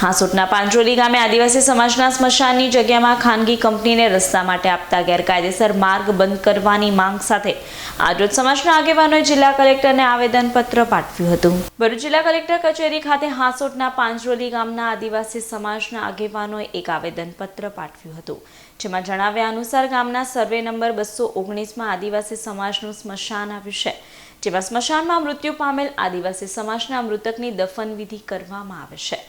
હાંસોટના પાંચોલી ગામે આદિવાસી સમાજના સ્મશાનની જગ્યામાં ખાનગી કંપનીને રસ્તા માટે આપતા ગેરકાયદેસર માર્ગ બંધ કરવાની માંગ સાથે આજરોજ સમાજના આગેવાનોએ જિલ્લા કલેક્ટરને આવેદનપત્ર પાઠવ્યું હતું. ભરૂચ જિલ્લા કલેક્ટર કચેરી ખાતે હાંસોટના પાંચરોલી ગામના આદિવાસી સમાજના આગેવાનોએ એક આવેદનપત્ર પાઠવ્યું હતું, જેમાં જણાવ્યા અનુસાર ગામના સર્વે નંબર બસો ઓગણીસમાં આદિવાસી સમાજનું સ્મશાન આવ્યું છે, જેમાં સ્મશાનમાં મૃત્યુ પામેલ આદિવાસી સમાજના મૃતકની દફન વિધિ કરવામાં આવે છે.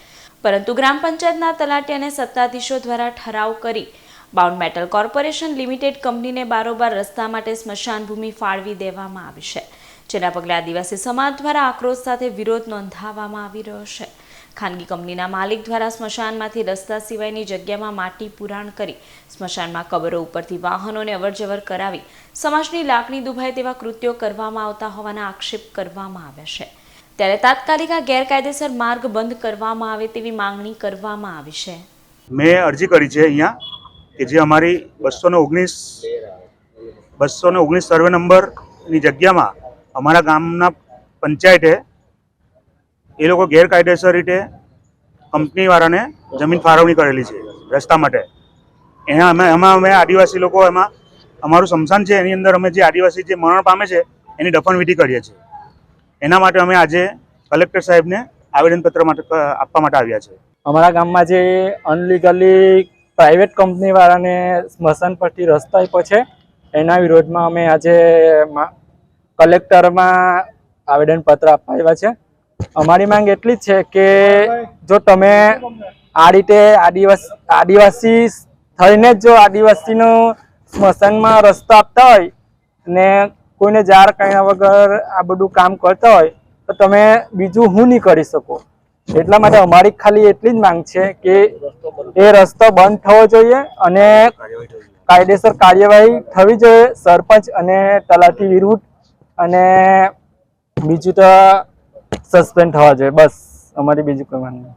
પરંતુ ગ્રામ પંચાયતના તલાટી અને સત્તાધીશો દ્વારા ઠરાવ કરી બાઉન્ડ મેટલ કોર્પોરેશન લિમિટેડ કંપનીને બારોબાર રસ્તા માટે સ્મશાન ભૂમિ ફાળવી દેવામાં આવી છે, જેના પગલે આદિવાસી સમાજ દ્વારા આક્રોશ સાથે વિરોધ નોંધાવવામાં આવી રહ્યો છે. ખાનગી કંપનીના માલિક દ્વારા સ્મશાનમાંથી રસ્તા સિવાયની જગ્યામાં માટી પુરાણ કરી સ્મશાનમાં કબરો ઉપરથી વાહનોને અવરજવર કરાવી સમાજની લાગણી દુભાય તેવા કૃત્યો કરવામાં આવતા હોવાના આક્ષેપ કરવામાં આવ્યા છે. ત્યારે તાત્કાલિક આ ગેરકાયદેસર માર્ગ બંધ કરવામાં આવે તેવી માંગણી કરવામાં આવી છે. મેં અરજી કરી છે અહીંયા કે જે અમારી બસો ને ઓગણીસ, બસો ને ઓગણીસ સર્વે નંબરની જગ્યામાં અમારા ગામના પંચાયતે એ લોકો ગેરકાયદેસર રીતે કંપનીવાળાને જમીન ફાળવણી કરેલી છે રસ્તા માટે. એના અમે, એમાં અમે આદિવાસી લોકો એમાં, અમારું સમસાન છે એની અંદર અમે જે આદિવાસી જે મરણ પામે છે એની દફન વિધિ કરીએ છીએ. એના માટે અમે આજે કલેક્ટર સાહેબને આવેદનપત્ર માટે આપવા માટે આવ્યા છે. અમારા ગામમાં જે અનલીગલી પ્રાઇવેટ કંપની વાળાને સ્મશાન પરથી રસ્તા આપ્યો છે, એના વિરોધમાં અમે આજે કલેક્ટરમાં આવેદનપત્ર આપવા આવ્યા છે. અમારી માંગ એટલી જ છે કે જો તમે આ રીતે આદિવાસી આદિવાસી થઈને જો આદિવાસીનું સ્મશાનમાં રસ્તો આપતા હોય ને કોઈને જાર કહ્યા વગર આ બધું કામ કરતા હોય, તો તમે બીજું હું નહીં કરી શકો? એટલા માટે અમારી ખાલી એટલી જ માંગ છે કે એ રસ્તો બંધ થવો જોઈએ અને કાયદેસર કાર્યવાહી થવી જોઈએ, સરપંચ અને તલાટી વિરુદ્ધ, અને બીજું તો સસ્પેન્ડ થવા જોઈએ. બસ, અમારી બીજું કોઈ માંગ નહીં